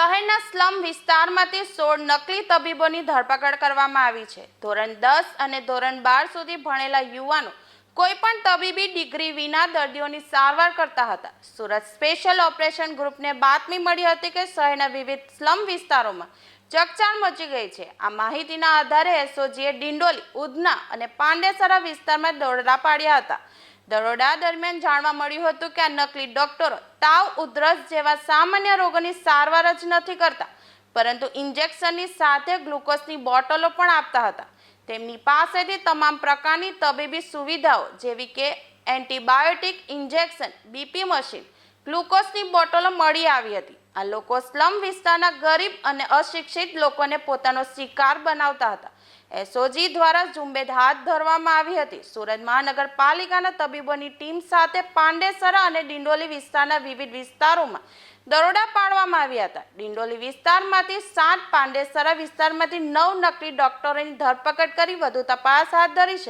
શહેરના સ્લમ વિસ્તારમાંથી સોળ નકલી તબીબોની ધરપકડ કરવામાં આવી છે. ધોરણ દસ અને ધોરણ બાર સુધી ભણેલા યુવાનો કોઈ પણ તબીબી ડિગ્રી વિના દર્દીઓની સારવાર કરતા હતા. સુરત સ્પેશિયલ ઓપરેશન ગ્રુપને બાતમી મળી હતી કે શહેરના વિવિધ સ્લમ વિસ્તારોમાં ચકચાર મચી ગઈ છે. આ માહિતીના આધારે એસઓજીએ ડિંડોલી, ઉધના અને પાંડેસરા વિસ્તારમાં દોરડા પાડ્યા હતા. દરોડા દરમિયાન જાણવા મળ્યું હતું કે આ નકલી ડોક્ટરો તાવ, ઉધરસ જેવા સામાન્ય રોગોની સારવાર જ નથી કરતા, પરંતુ ઇન્જેક્શનની સાથે ગ્લુકોઝની બોટલો પણ આપતા હતા. તેમની પાસેથી તમામ પ્રકારની તબીબી સુવિધાઓ, જેવી કે એન્ટીબાયોટિક ઇન્જેક્શન, બીપી મશીન, ગ્લુકોઝની બોટલો મળી આવી હતી. આ લોકો સ્લમ વિસ્તારના ગરીબ અને અશિક્ષિત લોકોને પોતાનો શિકાર બનાવતા હતા. એસઓજી દ્વારા ઝુંબેશ હાથ ધરવામાં આવી હતી. સુરત મહાનગરપાલિકાના તબીબોની ટીમ સાથે પાંડેસરા અને ડિંડોલી વિસ્તારના વિવિધ વિસ્તારોમાં દરોડા પાડવામાં આવ્યા હતા. ડિંડોલી વિસ્તારમાંથી સાત, પાંડેસરા વિસ્તારમાંથી નવ નકલી ડોક્ટરોની ધરપકડ કરી વધુ તપાસ હાથ ધરી છે.